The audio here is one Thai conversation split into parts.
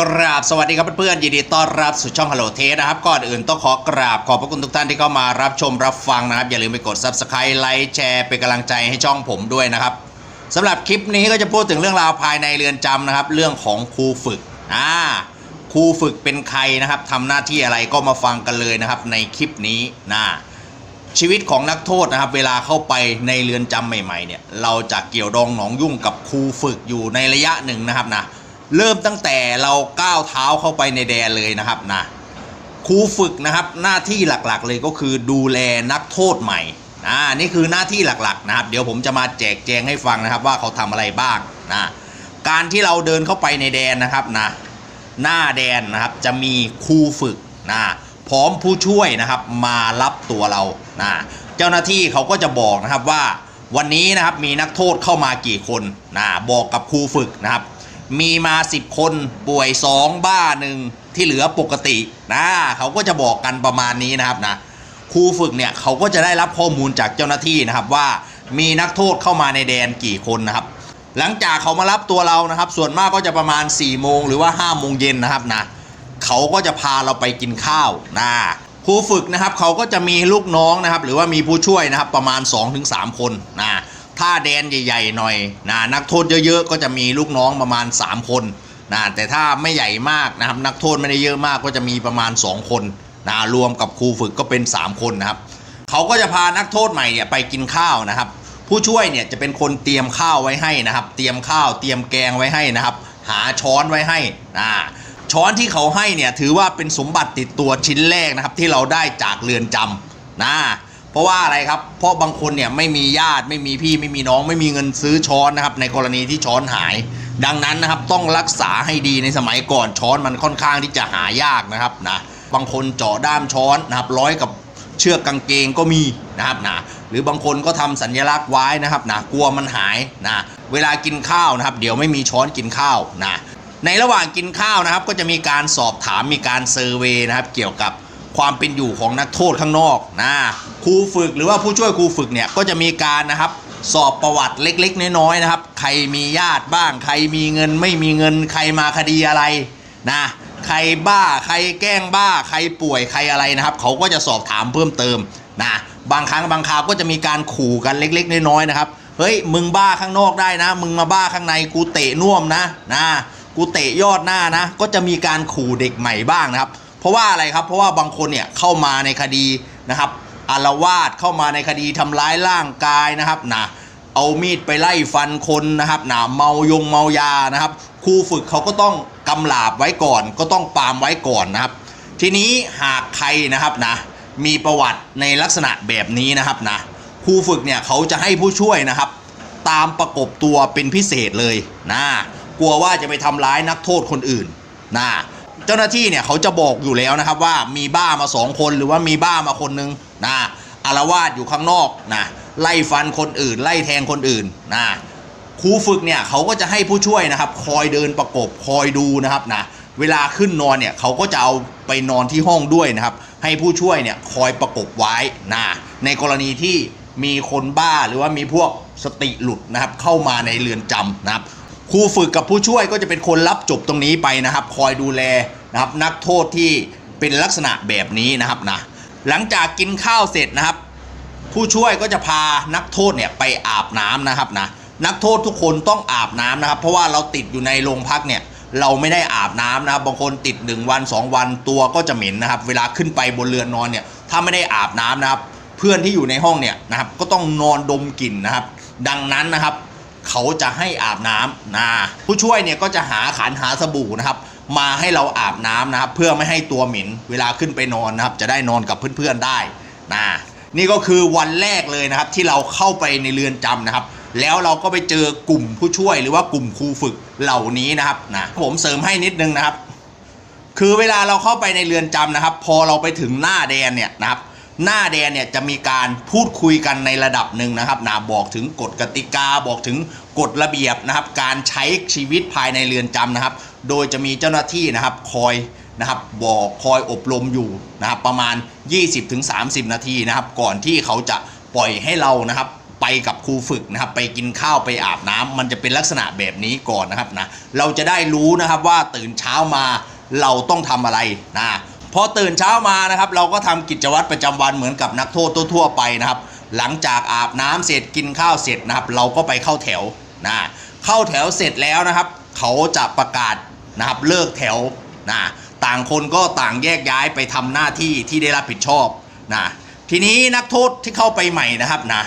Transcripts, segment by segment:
กราบสวัสดีครับเพื่อนๆยินดีต้อนรับสู่ช่อง Hello t a s นะครับก่อนอื่นต้องขอกราบขอบพระคุณทุกท่านที่เข้ามารับชมรับฟังนะครับ อย่าลืมไปกด Subscribe ไลค์แชร์เป็นกำลังใจให้ช่องผมด้วยนะครับสำหรับคลิปนี้ก็จะพูดถึงเรื่องราวภายในเรือนจำนะครับ เรื่องของครูฝึกอ่าครูฝึกเป็นใครนะครับทำหน้าที่อะไรก็มาฟังกันเลยนะครับ ในคลิปนี้นะชีวิตของนักโทษนะครับ เวลาเข้าไปในเรือนจำใหม่ๆเนี่ยเราจะเกี่ยวดองหนองยุ่งกับครูฝึกอยู่ในระยะหนึ่งนะครับนะ เริ่มตั้งแต่เราก้าวเท้าเข้าไปในแดนเลยนะครับนะครูฝึกนะครับหน้าที่หลักๆเลยก็คือดูแลนักโทษใหม่นะนี่คือหน้าที่หลักๆนะครับ เดี๋ยวผมจะมาแจกแจงให้ฟังนะครับว่าเขาทำอะไรบ้างนะการที่เราเดินเข้าไปในแดนนะครับนะหน้าแดนนะครับจะมีครูฝึกนะพร้อมผู้ช่วยนะครับมารับตัวเรานะเจ้าหน้าที่เขาก็จะบอกนะครับว่าวันนี้นะครับมีนักโทษเข้ามากี่คนนะบอกกับครูฝึกนะครับ มีมา 10 คนป่วย 2 บ้าหนึ่งที่เหลือปกตินะเขาก็จะบอกกันประมาณนี้นะครับนะครูฝึกเนี่ยเขาก็จะได้รับข้อมูลจากเจ้าหน้าที่นะครับว่ามีนักโทษเข้ามาในแดนกี่คนนะครับ หลังจากเขามารับตัวเรานะครับ ส่วนมากก็จะประมาณ4ี่โมงหรือว่า5้าโมงเย็นนะครับนะเขาก็จะพาเราไปกินข้าวนะครูฝึกนะครับเขาก็จะมีลูกน้องนะครับ หรือว่ามีผู้ช่วยนะครับประมาณ 2-3 คนนะ ถ้าแดนใหญ่ๆหน่อยนะนักโทษเยอะๆ ก็จะมีลูกน้องประมาณ 3 คนนะแต่ถ้าไม่ใหญ่มากนะครับนักโทษไม่ได้เยอะมากก็จะมีประมาณ 2 คนนะรวมกับครูฝึกก็เป็น 3 คนนะครับเขาก็จะพานักโทษใหม่เนี่ยไปกินข้าวนะครับ ผู้ช่วยเนี่ยจะเป็นคนเตรียมข้าวไว้ให้นะครับ เตรียมข้าวเตรียมแกงไว้ให้นะครับ หาช้อนไว้ให้นะช้อนที่เขาให้เนี่ยถือว่าเป็นสมบัติติดตัวชิ้นแรกนะครับที่เราได้จากเรือนจำนะ เพราะว่าอะไรครับ เพราะบางคนเนี่ยไม่มีญาติไม่มีพี่ไม่มีน้องไม่มีเงินซื้อช้อนนะครับ ในกรณีที่ช้อนหาย ดังนั้นนะครับต้องรักษาให้ดีในสมัยก่อนช้อนมันค่อนข้างที่จะหายากนะครับนะบางคนเจาะด้ามช้อนนะครับร้อยกับเชือกกางเกงก็มีนะครับนะหรือบางคนก็ทำสัญลักษณ์ไว้นะครับนะกลัวมันหายนะเวลากินข้าวนะครับ เดี๋ยวไม่มีช้อนกินข้าวนะในระหว่างกินข้าวนะครับ ก็จะมีการสอบถามมีการเซอร์เวยนะครับ เกี่ยวกับ ความเป็นอยู่ของนักโทษข้างนอกนะครูฝึกหรือว่าผู้ช่วยครูฝึกเนี่ยก็จะมีการนะครับสอบประวัติเล็กๆ น้อยๆนะครับ ใครมีญาติบ้าง ใครมีเงินไม่มีเงิน ใครมาคดีอะไรนะใครบ้าใครแกล้งบ้าใครป่วยใครอะไรนะครับ เขาก็จะสอบถามเพิ่มเติมนะบางครั้งบางคราวก็จะมีการขู่กันเล็ก ๆ น้อยๆนะครับเฮ้ยมึงบ้าข้างนอกได้นะ มึงมาบ้าข้างในกูเตะน่วมนะนะกูเตะยอดหน้านะ ก็จะมีการขู่เด็กใหม่บ้างนะครับ เพราะว่าอะไรครับ เพราะว่าบางคนเนี่ยเข้ามาในคดีนะครับอารวาสเข้ามาในคดีทำร้ายร่างกายนะครับนะเอามีดไปไล่ฟันคนนะครับนะเมายงเมายานะครับครูฝึกเขาก็ต้องกำลาบไว้ก่อน ก็ต้องปามไว้ก่อนนะครับ ทีนี้หากใครนะครับนะมีประวัติในลักษณะแบบนี้นะครับนะครูฝึกเนี่ยเขาจะให้ผู้ช่วยนะครับ ตามประกบตัวเป็นพิเศษเลยนะกลัวว่าจะไปทำร้ายนักโทษคนอื่นนะ เจ้าหน้าที่เนี่ยเขาจะบอกอยู่แล้วนะครับว่ามีบ้ามาสองคนหรือว่ามีบ้ามาคนนึงนะอารวาสอยู่ข้างนอกนะไล่ฟันคนอื่น ไล่แทงคนอื่นนะครูฝึกเนี่ยเขาก็จะให้ผู้ช่วยนะครับ คอยเดินประกบคอยดูนะครับนะเวลาขึ้นนอนเนี่ยเขาก็จะเอาไปนอนที่ห้องด้วยนะครับ ให้ผู้ช่วยเนี่ยคอยประกบไว้นะในกรณีที่มีคนบ้าหรือว่ามีพวกสติหลุดนะครับ เข้ามาในเรือนจำนะครับ ครูฝึกกับผู้ช่วยก็จะเป็นคนรับจบตรงนี้ไปนะครับ คอยดูแลนะครับนักโทษที่เป็นลักษณะแบบนี้นะครับนะหลังจากกินข้าวเสร็จนะครับ ผู้ช่วยก็จะพานักโทษเนี่ยไปอาบน้ำนะครับนะนักโทษทุกคนต้องอาบน้ำนะครับ เพราะว่าเราติดอยู่ในโรงพักเนี่ยเราไม่ได้อาบน้ำนะครับบางคนติด 1 วัน 2 วันตัวก็จะเหม็นนะครับ เวลาขึ้นไปบนเรือนนอนเนี่ยถ้าไม่ได้อาบน้ำนะครับ เพื่อนที่อยู่ในห้องเนี่ยนะครับก็ต้องนอนดมกลิ่นนะครับ ดังนั้นนะครับ เขาจะให้อาบน้ำนะผู้ช่วยเนี่ยก็จะหาขันหาสบู่นะครับ มาให้เราอาบน้ำนะครับ เพื่อไม่ให้ตัวเหม็นเวลาขึ้นไปนอนนะครับ จะได้นอนกับเพื่อนๆได้นะนี่ก็คือวันแรกเลยนะครับ ที่เราเข้าไปในเรือนจำนะครับ แล้วเราก็ไปเจอกลุ่มผู้ช่วยหรือว่ากลุ่มครูฝึกเหล่านี้นะครับนะผมเสริมให้นิดนึงนะครับ คือเวลาเราเข้าไปในเรือนจำนะครับ พอเราไปถึงหน้าแดนเนี่ยนะครับ หน้าแดนเนี่ยจะมีการพูดคุยกันในระดับหนึ่งนะครับนะบอกถึงกฎกติกาบอกถึงกฎระเบียบนะครับ การใช้ชีวิตภายในเรือนจำนะครับ โดยจะมีเจ้าหน้าที่นะครับคอยนะครับบอกคอยอบรมอยู่นะครับประมาณ 20-30 นาทีนะครับ ก่อนที่เขาจะปล่อยให้เรานะครับไปกับครูฝึกนะครับไปกินข้าวไปอาบน้ำมันจะเป็นลักษณะแบบนี้ก่อนนะครับนะเราจะได้รู้นะครับว่าตื่นเช้ามาเราต้องทำอะไรนะ พอตื่นเช้ามานะครับ เราก็ทำกิจวัตรประจำวันเหมือนกับนักโทษทั่วๆไปนะครับ หลังจากอาบน้ำเสร็จกินข้าวเสร็จนะครับ เราก็ไปเข้าแถวนะเข้าแถวเสร็จแล้วนะครับ เขาจะประกาศนะครับเลิกแถวนะต่างคนก็ต่างแยกย้ายไปทำหน้าที่ที่ได้รับผิดชอบนะทีนี้นักโทษที่เข้าไปใหม่นะครับนะ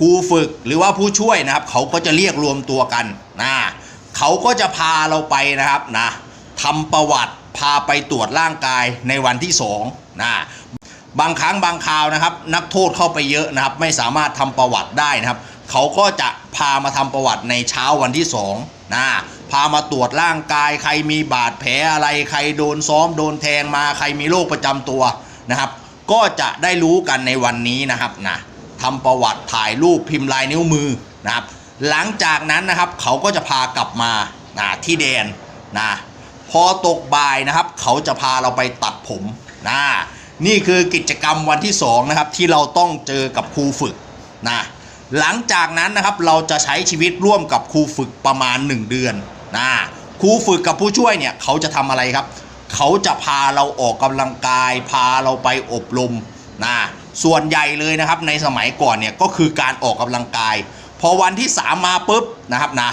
ครูฝึกหรือว่าผู้ช่วยนะครับ เขาก็จะเรียกรวมตัวกันนะเขาก็จะพาเราไปนะครับนะทำประวัติ พาไปตรวจร่างกายในวันที่สองนะบางครั้งบางคราวนะครับ นักโทษเข้าไปเยอะนะครับ ไม่สามารถทำประวัติได้นะครับ เขาก็จะพามาทำประวัติในเช้าวันที่สองนะพามาตรวจร่างกาย ใครมีบาดแผลอะไร ใครโดนซ้อมโดนแทงมาใครมีโรคประจำตัวนะครับ ก็จะได้รู้กันในวันนี้นะครับนะทำประวัติถ่ายรูปพิมพ์ลายนิ้วมือนะครับ หลังจากนั้นนะครับเขาก็จะพากลับมานะที่แดนนะ พอตกบ่ายนะครับ เขาจะพาเราไปตัดผมนะนี่คือกิจกรรมวันที่2นะครับที่เราต้องเจอกับครูฝึกนะหลังจากนั้นนะครับเราจะใช้ชีวิตร่วมกับครูฝึกประมาณ 1 เดือนนะครูฝึกกับผู้ช่วยเนี่ยเขาจะทำอะไรครับ เขาจะพาเราออกกำลังกาย พาเราไปอบรมนะส่วนใหญ่เลยนะครับในสมัยก่อนเนี่ยก็คือการออกกำลังกาย พอวันที่ 3 มาปุ๊บนะครับนะ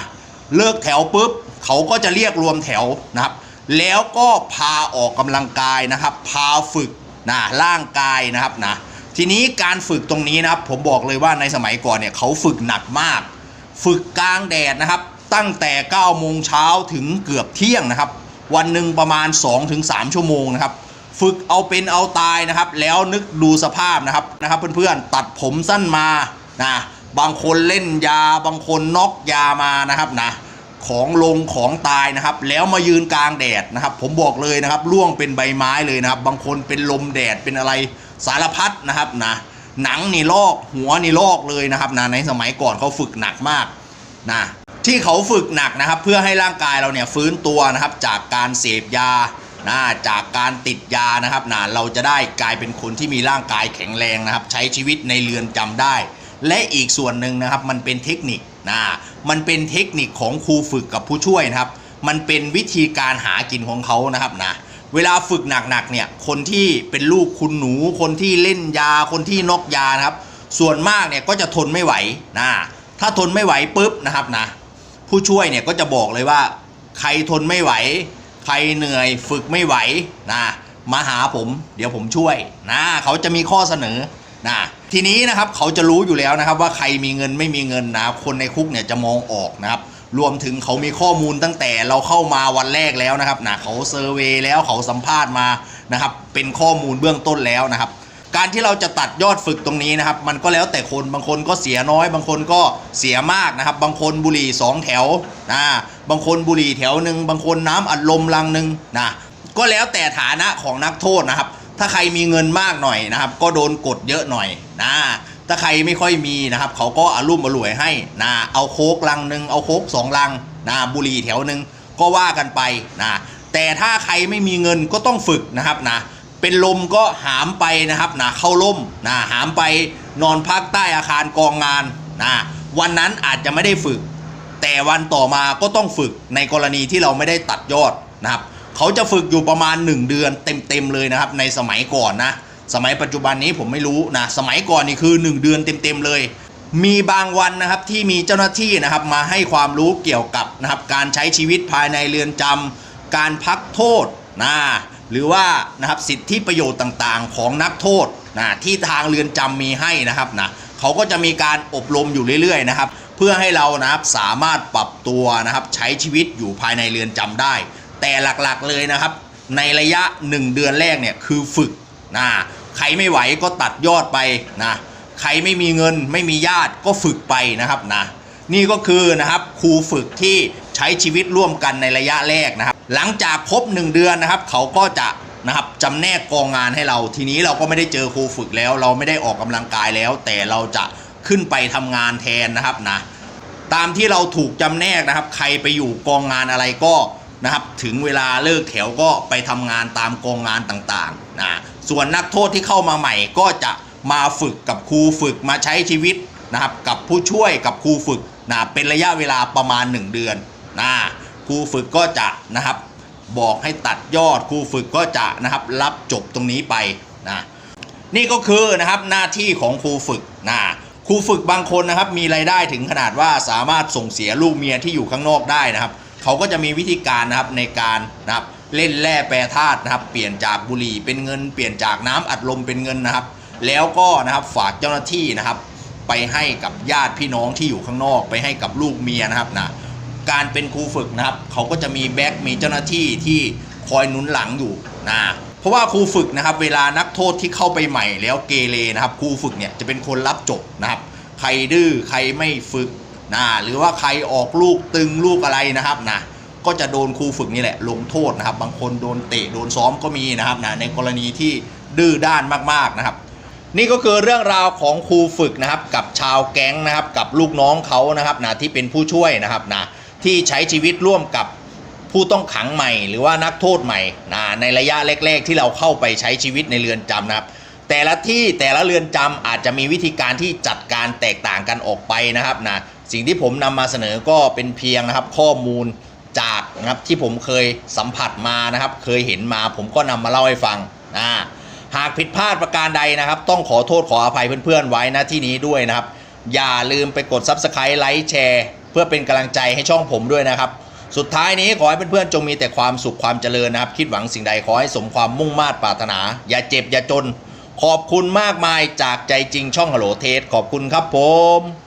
เลิกแถวปุ๊บเขาก็จะเรียกรวมแถวนะครับ แล้วก็พาออกกำลังกายนะครับ พาฝึกนะร่างกายนะครับนะทีนี้การฝึกตรงนี้นะครับผมบอกเลยว่าในสมัยก่อนเนี่ยเขาฝึกหนักมาก ฝึกกลางแดดนะครับ ตั้งแต่9โมงเช้าถึงเกือบเที่ยงนะครับ วันหนึ่งประมาณ 2-3 ชั่วโมงนะครับ ฝึกเอาเป็นเอาตายนะครับ แล้วนึกดูสภาพนะครับนะครับ เพื่อนๆตัดผมสั้นมานะบางคนเล่นยาบางคนน็อกยามานะครับนะ ของลงของตายนะครับ แล้วมายืนกลางแดดนะครับ ผมบอกเลยนะครับร่วงเป็นใบไม้เลยนะครับ บางคนเป็นลมแดดเป็นอะไรสารพัดนะครับนะหนังนี่ลอกหัวนี่ลอกเลยนะครับนะในสมัยก่อนเขาฝึกหนักมากนะที่เขาฝึกหนักนะครับ เพื่อให้ร่างกายเราเนี่ยฟื้นตัวนะครับจากการเสพยานะจากการติดยานะครับนะเราจะได้กลายเป็นคนที่มีร่างกายแข็งแรงนะครับ ใช้ชีวิตในเรือนจำได้ และอีกส่วนหนึ่งนะครับมันเป็นเทคนิค นะมันเป็นเทคนิคของครูฝึกกับผู้ช่วยนะครับ มันเป็นวิธีการหากินของเขานะครับนะเวลาฝึกหนักๆเนี่ยคนที่เป็นลูกคุณหนู คนที่เล่นยาคนที่นอกยานะครับ ส่วนมากเนี่ยก็จะทนไม่ไหวนะถ้าทนไม่ไหวปุ๊บนะครับนะผู้ช่วยเนี่ยก็จะบอกเลยว่า ใครทนไม่ไหว ใครเหนื่อยฝึกไม่ไหวนะมาหาผม เดี๋ยวผมช่วยนะเขาจะมีข้อเสนอนะ ทีนี้นะครับเขาจะรู้อยู่แล้วนะครับ ว่าใครมีเงินไม่มีเงินนะคนในคุกเนี่ยจะมองออกนะครับรวมถึงเขามีข้อมูลตั้งแต่เราเข้ามาวันแรกแล้วนะครับนะเขาเซอร์เวยแล้วเขาสัมภาษณ์มานะครับเป็นข้อมูลเบื้องต้นแล้วนะครับ การที่เราจะตัดยอดฝึกตรงนี้นะครับ มันก็แล้วแต่คนบางคนก็เสียน้อย บางคนก็เสียมากนะครับ บางคนบุหรี่สองแถวนะบางคนบุหรี่แถวหนึ่งบางคนน้ำอัดลมลังหนึ่งนะก็แล้วแต่ฐานะของนักโทษนะครับ ถ้าใครมีเงินมากหน่อยนะครับ ก็โดนกดเยอะหน่อยนะถ้าใครไม่ค่อยมีนะครับเขาก็อารุ่มอร่วยให้นะเอาโคกลังหนึ่งเอาโคกสองลังนะบุหรี่แถวหนึ่งก็ว่ากันไปนะแต่ถ้าใครไม่มีเงินก็ต้องฝึกนะครับนะเป็นลมก็หามไปนะครับนะเข้าล่มนะหามไปนอนพักใต้อาคารกองงานนะวันนั้นอาจจะไม่ได้ฝึก แต่วันต่อมาก็ต้องฝึกในกรณีที่เราไม่ได้ตัดยอดนะครับ เขาจะฝึกอยู่ประมาณ 1 เดือนเต็มๆเลยนะครับ ในสมัยก่อนนะ สมัยปัจจุบันนี้ผมไม่รู้นะ สมัยก่อนนี่คือ 1 เดือนเต็มๆเลย มีบางวันนะครับที่มีเจ้าหน้าที่นะครับมาให้ความรู้เกี่ยวกับนะครับการใช้ชีวิตภายในเรือนจำการพักโทษนะหรือว่านะครับสิทธิประโยชน์ต่างๆ ของนักโทษนะที่ทางเรือนจำมีให้นะครับนะเขาก็จะมีการอบรมอยู่เรื่อยๆนะครับ เพื่อให้เรานะครับสามารถปรับตัวนะครับใช้ชีวิตอยู่ภายในเรือนจำได้ แต่หลักๆเลยนะครับ ในระยะ 1 เดือนแรกเนี่ยคือฝึกนะใครไม่ไหวก็ตัดยอดไปนะใครไม่มีเงินไม่มีญาติก็ฝึกไปนะครับนะนี่ก็คือนะครับครูฝึกที่ใช้ชีวิตร่วมกันในระยะแรกนะครับ หลังจากครบ 1 เดือนนะครับ เขาก็จะนะครับจำแนกกองงานให้เรา ทีนี้เราก็ไม่ได้เจอครูฝึกแล้ว เราไม่ได้ออกกำลังกายแล้ว แต่เราจะขึ้นไปทำงานแทนนะครับนะตามที่เราถูกจำแนกนะครับ ใครไปอยู่กองงานอะไรก็ นะครับถึงเวลาเลิกแถวก็ไปทำงานตามกองงานต่างๆนะส่วนนักโทษที่เข้ามาใหม่ก็จะมาฝึกกับครูฝึกมาใช้ชีวิตนะครับกับผู้ช่วยกับครูฝึกนะเป็นระยะเวลาประมาณ 1 เดือนนะครูฝึกก็จะนะครับบอกให้ตัดยอดครูฝึกก็จะนะครับรับจบตรงนี้ไปนะนี่ก็คือนะครับหน้าที่ของครูฝึกนะครูฝึกบางคนนะครับมีรายได้ถึงขนาดว่าสามารถส่งเสียลูกเมียที่อยู่ข้างนอกได้นะครับ เขาก็จะมีวิธีการนะครับในการนะครับเล่นแร่แปรธาตุนะครับ เปลี่ยนจากบุหรี่เป็นเงินเปลี่ยนจากน้ำอัดลมเป็นเงินนะครับ แล้วก็นะครับฝากเจ้าหน้าที่นะครับ ไปให้กับญาติพี่น้องที่อยู่ข้างนอก ไปให้กับลูกเมียนะครับนะการเป็นครูฝึกนะครับ เขาก็จะมีแบ็กมีเจ้าหน้าที่ที่คอยหนุนหลังอยู่นะเพราะว่าครูฝึกนะครับ เวลานักโทษที่เข้าไปใหม่แล้วเกเรนะครับครูฝึกเนี่ยจะเป็นคนรับจบนะครับ ใครดื้อใครไม่ฝึก นะหรือว่าใครออกลูกตึงลูกอะไรนะครับนะก็จะโดนครูฝึกนี่แหละลงโทษนะครับ บางคนโดนเตะโดนซ้อมก็มีนะครับนะในกรณีที่ดื้อด้านมากๆนะครับ นี่ก็คือเรื่องราวของครูฝึกนะครับ กับชาวแก๊งนะครับ กับลูกน้องเขานะครับนะที่เป็นผู้ช่วยนะครับนะที่ใช้ชีวิตร่วมกับผู้ต้องขังใหม่ หรือว่านักโทษใหม่นะในระยะแรก ๆ ที่เราเข้าไปใช้ชีวิตในเรือนจำนะครับ แต่ละที่แต่ละเรือนจำอาจจะมีวิธีการที่จัดการแตกต่างกันออกไปนะครับนะ สิ่งที่ผมนำมาเสนอก็เป็นเพียงนะครับข้อมูลจากนะครับที่ผมเคยสัมผัสมานะครับ เคยเห็นมาผมก็นำมาเล่าให้ฟังนะหากผิดพลาดประการใดนะครับ ต้องขอโทษขออภัยเพื่อนๆไว้นะที่นี้ด้วยนะครับ อย่าลืมไปกด Subscribe ไลค์แชร์เพื่อเป็นกำลังใจให้ช่องผมด้วยนะครับ สุดท้ายนี้ขอให้เพื่อนๆจงมีแต่ความสุขความเจริญนะครับ คิดหวังสิ่งใดขอให้สมความมุ่งมา่ปรารถนา อย่าเจ็บอย่าจน ขอบคุณมากมายจากใจจริงช่องฮัลโหลเทสขอบคุณครับผม